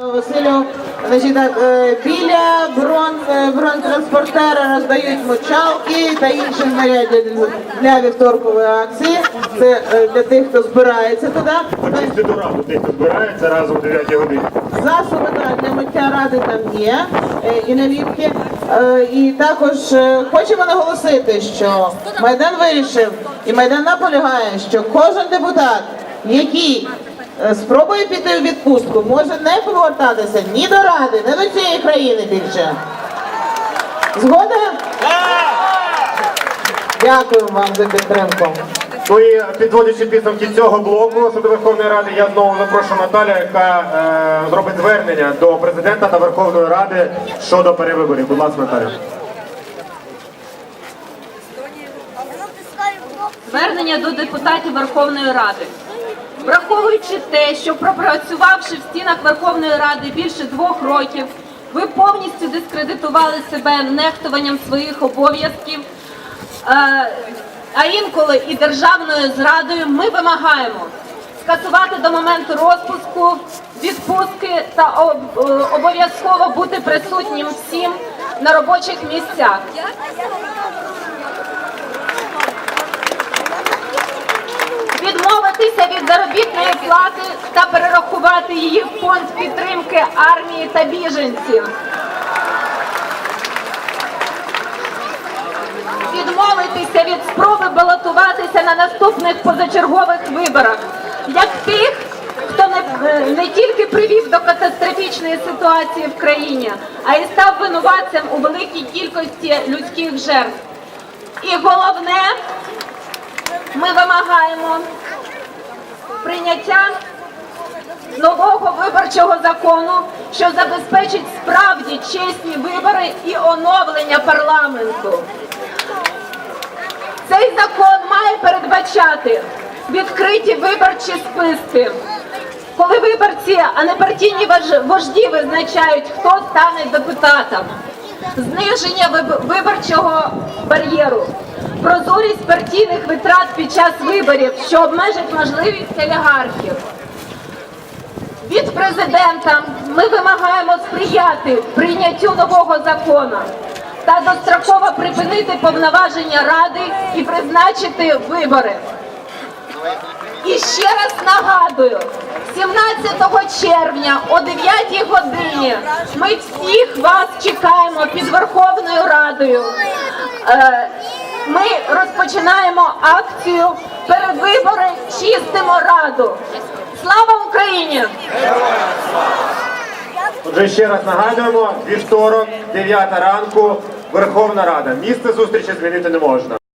Василю, значить так, е, біля брон, е, роздають мочалки та інші знаряддя для вівторкової акції. Це е, для тих, хто збирається туди. Почистити раду тих, хто збирається разом о 9 годині. Засоби для миття ради там є і наліпки. І також хочемо наголосити, що Майдан вирішив і Майдан наполягає, що кожен депутат, який спробує піти у відпустку, може не повертатися ні до ради, ні до цієї країни більше. Згода? Дякую вам за підтримку. Ну і підводячи підсумки цього блоку щодо Верховної Ради, я знову запрошую Наталю, яка е, зробить звернення до президента та Верховної Ради щодо перевиборів. Будь ласка, Наталя. Звернення до депутатів Верховної Ради. Враховуючи те, що пропрацювавши в стінах Верховної Ради більше двох років, ви повністю дискредитували себе нехтуванням своїх обов'язків, е, а інколи і державною зрадою, ми вимагаємо скасувати до моменту розпуску, відпустки та е, обов'язково бути присутнім всім на робочих місцях. Відмовитися від заробітної плати та перерахувати її в фонд підтримки армії та біженців. Відмовитися від спроби балотуватися на наступних позачергових виборах, як тих, хто не, не тільки привів до катастрофічної ситуації в країні, а й став винуватцем у великій кількості людських жертв. І головне, ми вимагаємо прийняття нового виборчого закону, що забезпечить справді чесні вибори і оновлення парламенту. Цей закон має передбачати відкриті виборчі списки, коли виборці, а не партійні вожді визначають, хто стане депутатом, зниження виборчого бар'єру, прозорість партійних витрат під час виборів, що обмежить можливість олігархів. Від президента ми вимагаємо сприяти прийняттю нового закону та достроково припинити повноваження ради і призначити вибори. І ще раз нагадую, 17 червня о 9 годині ми всіх вас чекаємо під Верховною Радою. Е, Ми розпочинаємо акцію передвибори чистимо раду. Слава Україні! Отже, ще раз нагадуємо, вівторок, 9 ранку, Верховна Рада. Місце зустрічі змінити не можна.